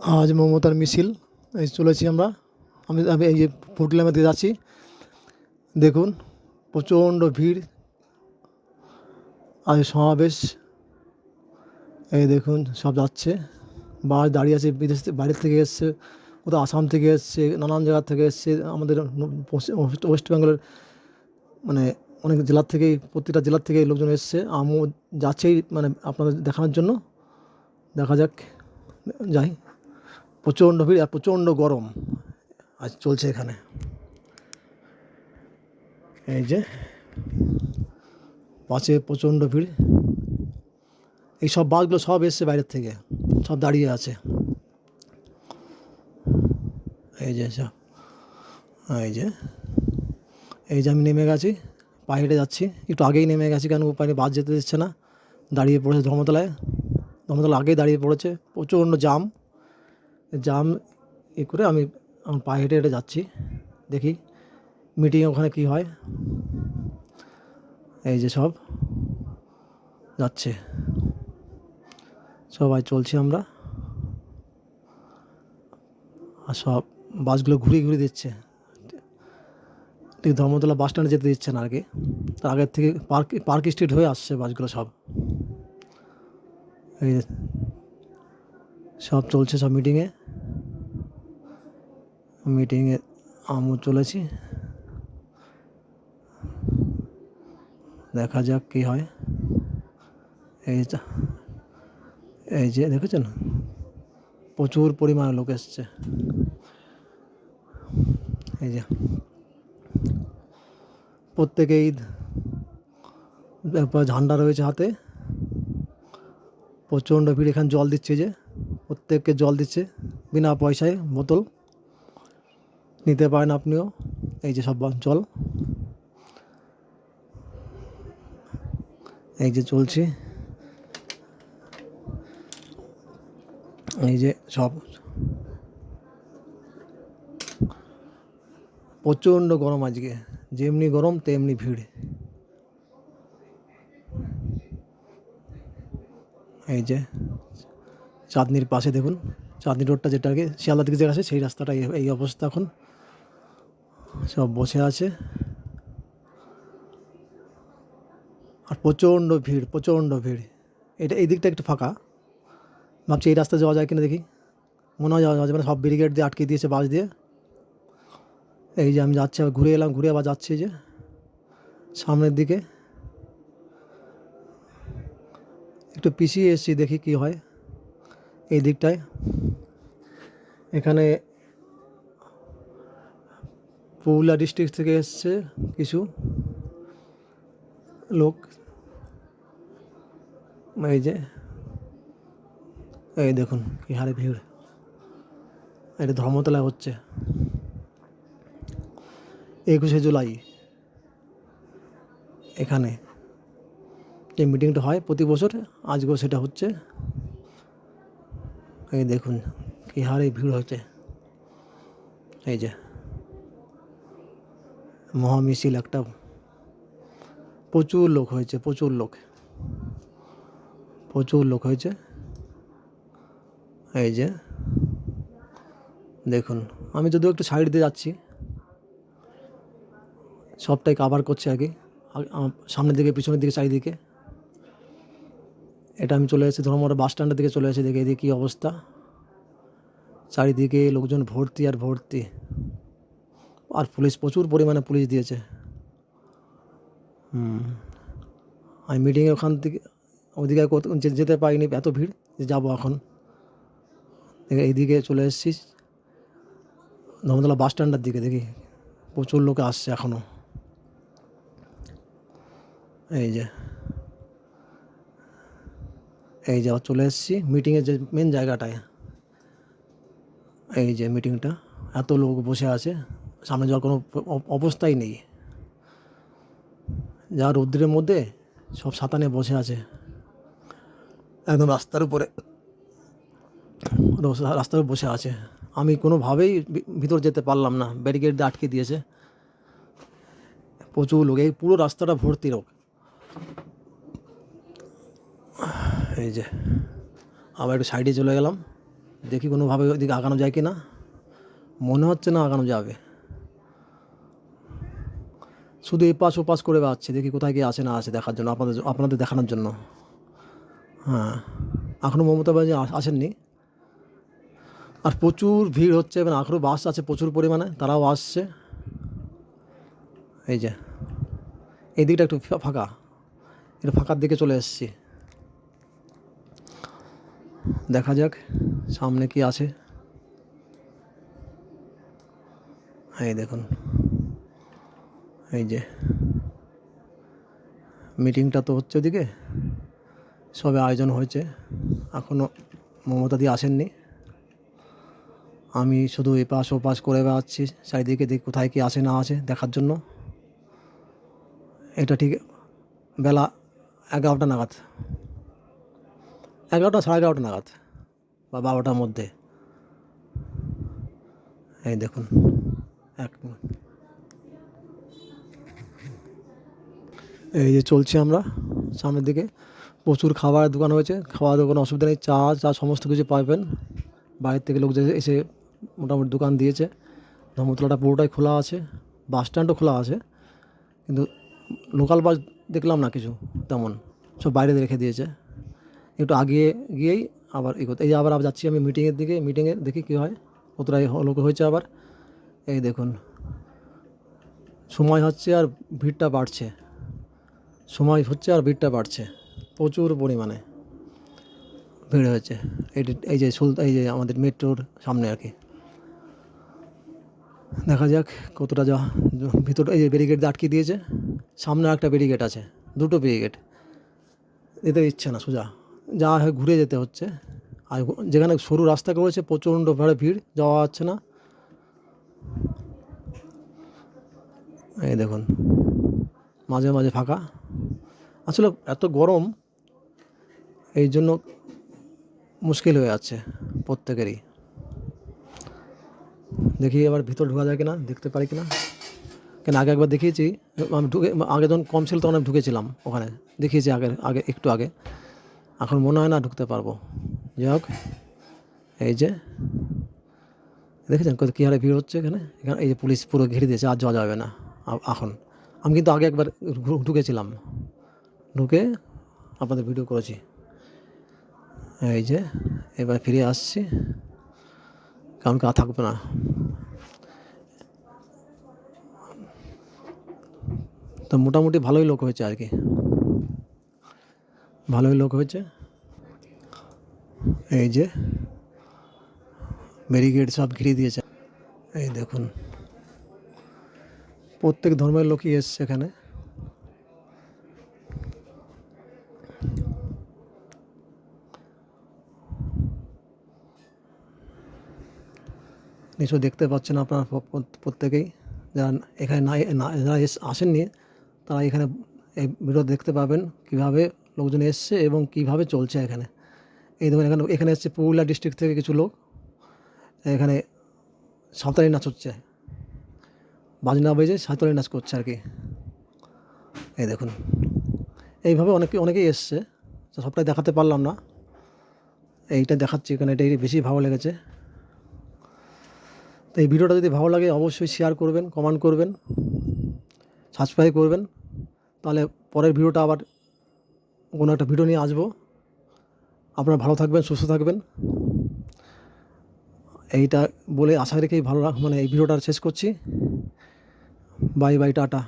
আজ মমতার মিছিল, এই চলেছি আমরা। আমি আমি এই যে ফুটলামে দিয়ে যাচ্ছি, দেখুন, প্রচণ্ড ভিড়, আজ সমাবেশ। এই দেখুন, সব যাচ্ছে। বাস দাঁড়িয়ে আছে, বিদেশ থেকে বাইরের থেকে এসছে, কোথাও আসাম থেকে এসছে, নানান জায়গা থেকে এসছে। আমাদের ওয়েস্ট বেঙ্গলের মানে অনেক জেলার থেকেই, প্রতিটা জেলার থেকে লোকজন এসছে। আমিও যাচ্ছেই মানে আপনাদের দেখানোর জন্য। দেখা যাক, যাই। প্রচণ্ড ভিড় আর প্রচণ্ড গরম আজ চলছে এখানে। এই যে বাসে প্রচণ্ড ভিড়। এই সব বাসগুলো সব এসছে বাইরের থেকে, সব দাঁড়িয়ে আছে। এই যে এই যে এই যে আমি নেমে গেছি, পায়ে হেঁটে যাচ্ছি। একটু আগেই নেমে গেছি কেন পায়ে বাস যেতে দিচ্ছে না। দাঁড়িয়ে পড়েছে ধর্মতলায়। ধর্মতলা আগেই দাঁড়িয়ে পড়েছে, প্রচণ্ড জাম জাম ই করে আমি আমার পায়ে হেঁটে হেঁটে যাচ্ছি। দেখি মিটিং ওখানে কী হয়। এই যে সব যাচ্ছে। সবাই চলছি আমরা। আর সব বাসগুলো ঘুরিয়ে ঘুরিয়ে দিচ্ছে। ঠিক ধর্মতলা বাস স্ট্যান্ডে যেতে দিচ্ছে না আর কি। তার আগের থেকে পার্ক পার্ক স্ট্রিট হয়ে আসছে বাসগুলো সব। এই সব চলছে, সব মিটিংয়ে মিটিংয়ে আমিও চলেছি। দেখা যাক কী হয়। এই এই যে দেখেছেন? প্রচুর পরিমাণে লোক এসছে। এই যে প্রত্যেকেই ব্যাপার ঝান্ডা রয়েছে হাতে। প্রচণ্ড ভিড়, এখানে জল দিচ্ছে যে। প্রত্যেককে জল দিচ্ছে, বিনা পয়সায় বোতল নিতে পারেন আপনিও। এই যে সব জল। এই যে চলছে। এই যে সব। প্রচণ্ড গরম আজকে, যেমনি গরম, তেমনি ভিড়। এই যে চাঁদনির পাশে দেখুন, চাঁদনি রোডটা যেটা আগে শিয়ালদার দিকে যেটা আছে সেই রাস্তাটা এই- অবস্থা এখন। সব বসে আছে। আর প্রচণ্ড ভিড় প্রচণ্ড ভিড়। এটা এই দিকটা একটু ফাঁকা। ভাবছি এই রাস্তা যাওয়া যায় কিনা দেখি। মনে হয় যাওয়া যাবে না, সব ব্যারিকেড দিয়ে আটকে দিয়েছে বাস দিয়ে। এই যে আমি যাচ্ছি, ঘুরে এলাম, ঘুরে আবার যাচ্ছি যে, সামনের দিকে। একটু পিছিয়ে এসেছি দেখি কি হয়। এই দিকটায় এখানে পুরুলিয়া ডিস্ট্রিক্ট থেকে এসছে কিছু লোক। এই যে, এই দেখুন, কি হারে ভিড়। এটা ধর্মতলায় হচ্ছে। একুশে জুলাই। এখানে যে মিটিংটা হয় প্রতি বছর, আজকেও সেটা হচ্ছে। এই দেখুন কি হারে ভিড় হচ্ছে। এই যে মহামিছিল একটা প্রচুর লোক হয়েছে, প্রচুর লোক। প্রচুর লোক হয়েছে। এই যে দেখুন, আমি যদিও একটু সাইড দিয়ে যাচ্ছি। সবটাই কাভার করছে আগে সামনের দিকে, পিছনের দিকে, চারিদিকে। এটা আমি চলে এসেছি ধর্মরা বাস স্ট্যান্ডের দিকে চলে এসেছি, দেখে এদিকে কী অবস্থা। চারিদিকে লোকজন ভর্তি আর ভর্তি। আর পুলিশ প্রচুর পরিমাণে পুলিশ দিয়েছে। হুম। আমি মিটিংয়ে ওখান থেকে, ওদিকে যেতে পারিনি, এত ভিড় যে যাব এখন। দেখে এইদিকে চলে এসেছি। ধর্মতলা বাস স্ট্যান্ডের দিকে দেখি, প্রচুর লোকে আসছে এখনও এই যে। এই যে চলে এসেছি মিটিংয়ের যে মেন জায়গাটায়। এই যে মিটিংটা এত লোক বসে আছে, সামনে যাওয়ার কোনো অবস্থাই নেই। যা রৌদ্রের মধ্যে সব সাতানে বসে আছে। একদম রাস্তার উপরে রাস্তার উপর বসে আছে। আমি কোনোভাবেই ভিতর যেতে পারলাম না ব্যারিকেড দিয়ে আটকে দিয়েছে। প্রচুর লোক, এই পুরো রাস্তাটা ভর্তি লোক। এই যে, আবার একটু সাইডে চলে গেলাম। দেখি কোনোভাবে ওইদিকে আগানো যায় কি না মনে হচ্ছে না আগানো যাবে। শুধু এই এপাশ ওপাশ করে বেড়াচ্ছে, দেখি কোথায় গিয়ে আসে না আসে দেখার জন্য, আপনাদের আপনাদের দেখানোর জন্য। হ্যাঁ এখনও মমতা ব্যানার্জি আসেননি। আর প্রচুর ভিড় হচ্ছে এবং এখনও বাস আছে প্রচুর পরিমাণে, তারাও আসছে। এই যে, এই দিকটা একটু ফাঁকা। একটু ফাঁকার দিকে চলে এসেছি। দেখা যাক, সামনে কি আছে। এই দেখুন, এই যে মিটিংটা তো হচ্ছে ওদিকে, সবে আয়োজন হয়েছে এখনও মমতাদি আসেননি। আমি শুধু এপাশ ওপাশ করে বেড়াচ্ছি, চারিদিকে দেখি কোথায় কি আসে না আসে দেখার জন্য। এটা ঠিক বেলা এগারোটা নাগাদ। এগারোটা, সাড়ে এগারোটা নাগাদ বা বারোটার মধ্যে। এই দেখুন, এক এই যে চলছি আমরা সামনের দিকে। প্রচুর খাবারের দোকান হয়েছে, খাওয়া দাওয়ার কোনো অসুবিধা নেই, চা চা সমস্ত কিছু পাবেন। বাইরের থেকে লোক এসে মোটামুটি দোকান দিয়েছে। ধর্মতলাটা পুরোটাই খোলা আছে, বাস স্ট্যান্ডও খোলা আছে, কিন্তু লোকাল বাস দেখলাম না কিছু, তেমন। সব বাইরে রেখে দিয়েছে। একটু আগিয়ে গিয়েই আবার করতে এই যে আবার যাচ্ছি আমি মিটিংয়ের দিকে। মিটিংয়ে দেখি কী হয় কতটাই হ- লোক হয়েছে আবার। এই দেখুন, সময় হচ্ছে আর ভিড়টা বাড়ছে। সময় হচ্ছে আর ভিড়টা বাড়ছে। প্রচুর পরিমাণে ভিড় হয়েছে। এই যে- এই যে সুলতা এই যে আমাদের মেট্রোর সামনে আর কি। দেখা যাক কতটা যা, ভিতর, এই যে ব্যারিকেড আটকে দিয়েছে। সামনে একটা ব্যারিকেড আছে, দুটো ব্যারিকেড যেতে ইচ্ছে না, সোজা। যা হয়, ঘুরে যেতে হচ্ছে। আর যেখানে সরু রাস্তা করেছে প্রচণ্ড ভাড়ে ভিড়, যাওয়া যাচ্ছে না। এই দেখুন, মাঝে মাঝে ফাঁকা। আসলে এত গরম, এই জন্য মুশকিল হয়ে যাচ্ছে প্রত্যেকেরই। দেখি এবার ভিতর ঢোকা যায় কিনা, দেখতে পারি কিনা। কেন, আগে একবার দেখিয়েছি, আমি, ঢুকে, আগে যখন কম ছিল তখন আমি ঢুকেছিলাম ওখানে। দেখিয়েছি আগে আগে, একটু আগে। এখন মনে হয় না ঢুকতে পারব। যাই হোক, এই যে, দেখেছেন কত কী হারে ভিড় হচ্ছে এখানে? এখানে এই যে পুলিশ পুরো ঘিরে দিয়েছে, আর যাওয়া যাবে না এখন। আমি কিন্তু আগে একবার ঢুকেছিলাম। ঢুকে আপনাদের ভিডিও করেছি। এই যে, এবার ফিরে আসছি। কারণ কা থাকবে না? তো মোটামুটি ভালোই লোক হয়েছে আর কি। ভালোই লোক হয়েছে। এই যে ব্যারিকেড সব ঘিরে দিয়েছে। এই দেখুন, প্রত্যেক ধর্মের লোকই এসছে এখানে। নিশ্চয় দেখতে পাচ্ছেন আপনারা প্র- প্র- প্রত্যেকেই। যারা এখানে না যারা আসেননি, তারা এখানে এই ভিডিও দেখতে পাবেন কীভাবে লোকজন এসছে এবং কীভাবে চলছে এখানে। এই ধরুন এখানে এখানে এসছে পুরুলিয়া ডিস্ট্রিক্ট থেকে কিছু লোক। এখানে সাঁওতালি নাচ হচ্ছে। বাজনা বেজে সাঁওতালি নাচ করছে আর কি। এই দেখুন, এইভাবে অনেকে, অনেকেই এসছে। সবটাই দেখাতে পারলাম না। এইটা দেখাচ্ছি এখানে এটাই বেশি ভালো লেগেছে। তো এই ভিডিওটা যদি ভালো লাগে অবশ্যই শেয়ার করবেন কমেন্ট করবেন সাবস্ক্রাইব করবেন। তাহলে পরের ভিডিওটা আবার কোনো একটা ভিডিও নিয়ে আসব। আপনারা ভালো থাকবেন, সুস্থ থাকবেন। এইটা বলে আশা রেখেই ভালো মানে এই ভিডিওটা শেষ করছি। Bye bye tata.